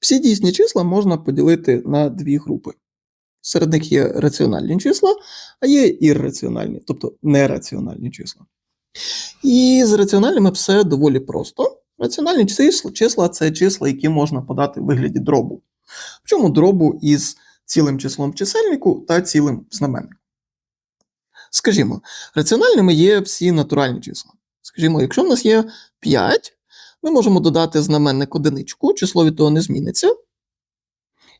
Всі дійсні числа можна поділити на дві групи. Серед них є раціональні числа, а є ірраціональні, тобто нераціональні числа. І з раціональними все доволі просто. Раціональні числа, числа це числа, які можна подати в вигляді дробу. Причому дробу із цілим числом чисельнику та цілим в знаменнику. Скажімо, раціональними є всі натуральні числа. Скажімо, якщо в нас є 5, ми можемо додати знаменник одиничку, число від того не зміниться.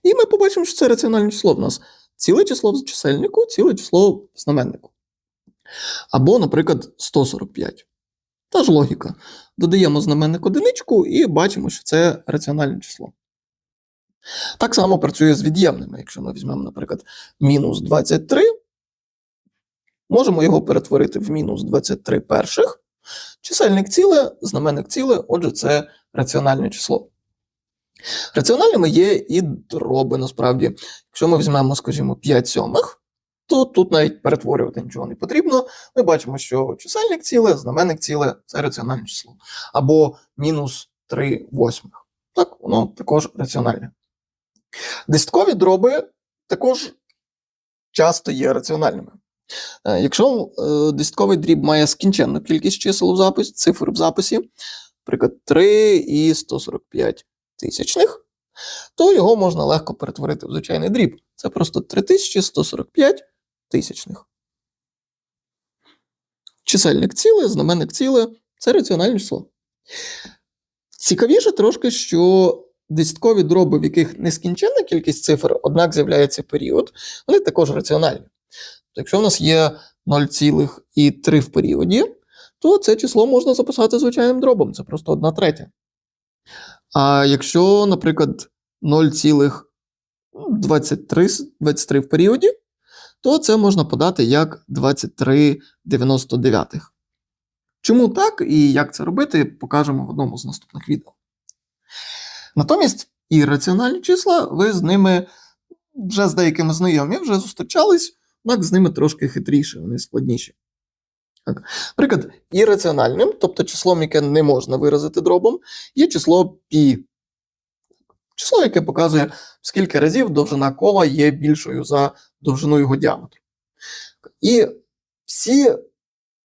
І ми побачимо, що це раціональне число в нас ціле число в чисельнику, ціле число в знаменнику. Або, наприклад, 145. Та ж логіка. Додаємо знаменник одиничку і бачимо, що це раціональне число. Так само працює з від'ємними. Якщо ми візьмемо, наприклад, мінус 23, можемо його перетворити в мінус 23 перших. Чисельник ціле, знаменник ціле, отже, це раціональне число. Раціональними є і дроби, насправді. Якщо ми візьмемо, скажімо, 5 сьомих, то тут навіть перетворювати нічого не потрібно. Ми бачимо, що чисельник ціле, знаменник ціле це раціональне число. Або мінус 3 восьмих. Так, воно також раціональне. Десяткові дроби також часто є раціональними. Е, Якщо е, десятковий дріб має скінченну кількість чисел у записі, цифр в записі, наприклад, 3 і 145 тисячних, то його можна легко перетворити в звичайний дріб. Це просто 3145 тисячних. Чисельник ціле, знаменник ціле це раціональне число. Цікавіше трошки, що десяткові дроби, в яких нескінченна кількість цифр, однак з'являється період, вони також раціональні. Якщо в нас є 0,3 в періоді, то це число можна записати звичайним дробом, це просто 1 третя. А якщо, наприклад, 0,23 в періоді, то це можна подати як 23,99. Чому так і як це робити, покажемо в одному з наступних відео. Натомість ірраціональні числа, ви з ними вже з деякими знайомі, вже зустрічались, однак з ними трошки хитріше, вони складніші. Так. Наприклад, ірраціональним, тобто числом, яке не можна виразити дробом, є число π. Число, яке показує, скільки разів довжина кола є більшою за довжину його діаметру. І всі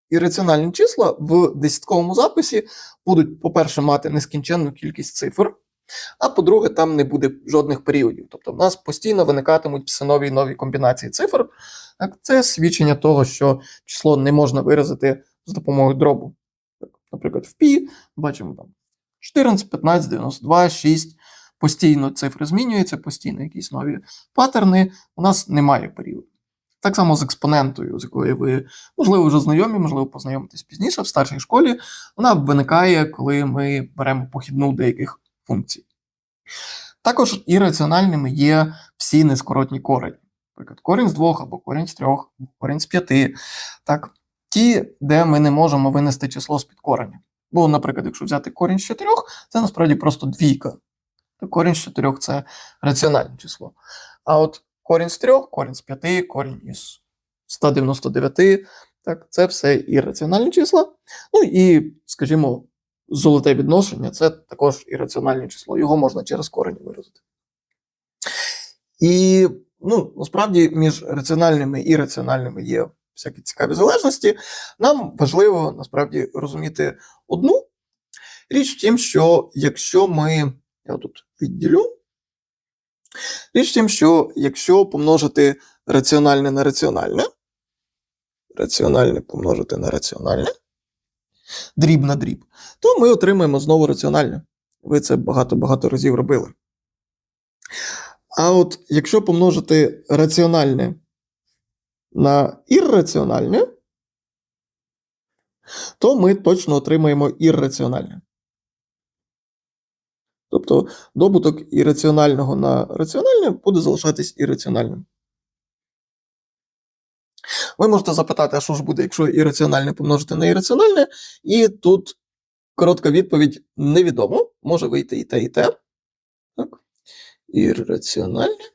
ірраціональні числа в десятковому записі будуть, по-перше, мати нескінченну кількість цифр, а по-друге, там не буде жодних періодів. Тобто в нас постійно виникатимуть все нові і нові комбінації цифр. Так, Це свідчення того, що число не можна виразити з допомогою дробу. Так, Наприклад, в π бачимо там 14, 15, 92, 6. Постійно цифри змінюються, постійно якісь нові паттерни. У нас немає періоду. Так само з експонентою, з якою ви, можливо, вже знайомі, можливо, познайомитесь пізніше в старшій школі. Вона виникає, коли ми беремо похідну деяких функцій. Також ірраціональними є всі нескоротні корені. Наприклад, корінь з двох, або корінь з трьох, або корінь з п'яти. Так, ті, де ми не можемо винести число з під кореня. Бо, наприклад, якщо взяти корінь з чотирьох, це насправді просто двійка. То корінь з чотирьох це раціональне число. А от корінь з трьох, корінь з п'яти, корінь із 199, так, це все ірраціональні числа. Ну і, скажімо, золоте відношення це також ірраціональне число. Його можна через корені виразити. І ну, насправді між раціональними і ірраціональними є всякі цікаві залежності. Нам важливо насправді розуміти одну річ в тім, що якщо ми. Я тут відділю. Річ в тім, що якщо помножити раціональне на раціональне, раціональне помножити на раціональне, дріб на дріб, то ми отримаємо знову раціональне. Ви це багато-багато разів робили. А от якщо помножити раціональне на ірраціональне, то ми точно отримаємо ірраціональне. Тобто добуток ірраціонального на раціональне буде залишатись ірраціональним. Ви можете запитати, а що ж буде, якщо ірраціональне помножити на ірраціональне, і тут коротка відповідь невідомо, може вийти і те, і те. Так. Ірраціональне.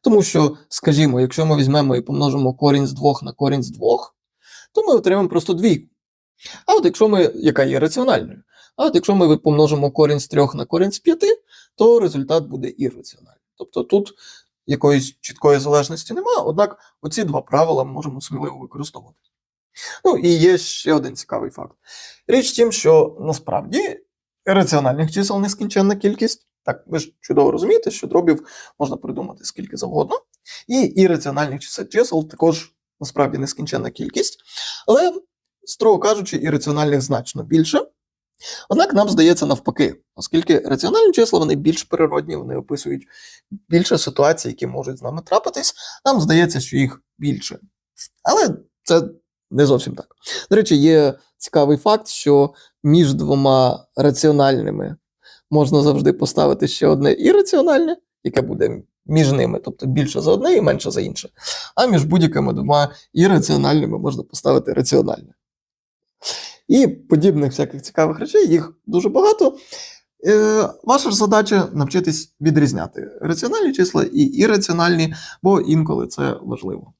Тому що, скажімо, якщо ми візьмемо і помножимо корінь з 2 на корінь з 2, то ми отримаємо просто двійку. А от якщо ми, яка є раціональною, а от якщо ми помножимо корінь з 3 на корінь з 5, то результат буде ірраціональний. Тобто тут якоїсь чіткої залежності немає, однак оці два правила можемо сміливо використовувати. Ну і є ще один цікавий факт. Річ в тім, що насправді раціональних чисел нескінченна кількість. Так, ви ж чудово розумієте, що дробів можна придумати скільки завгодно. І ірраціональних чисел, чисел також насправді нескінченна кількість. Але, строго кажучи, ірраціональних значно більше. Однак нам здається навпаки, оскільки раціональні числа вони більш природні, вони описують більше ситуацій, які можуть з нами трапитись, нам здається, що їх більше. Але це не зовсім так. До речі, є цікавий факт, що між двома раціональними можна завжди поставити ще одне ірраціональне, яке буде між ними, тобто більше за одне і менше за інше. А між будь-якими двома ірраціональними можна поставити раціональне. І подібних всяких цікавих речей, їх дуже багато. Е, ваша ж задача навчитись відрізняти раціональні числа і ірраціональні, бо інколи це важливо.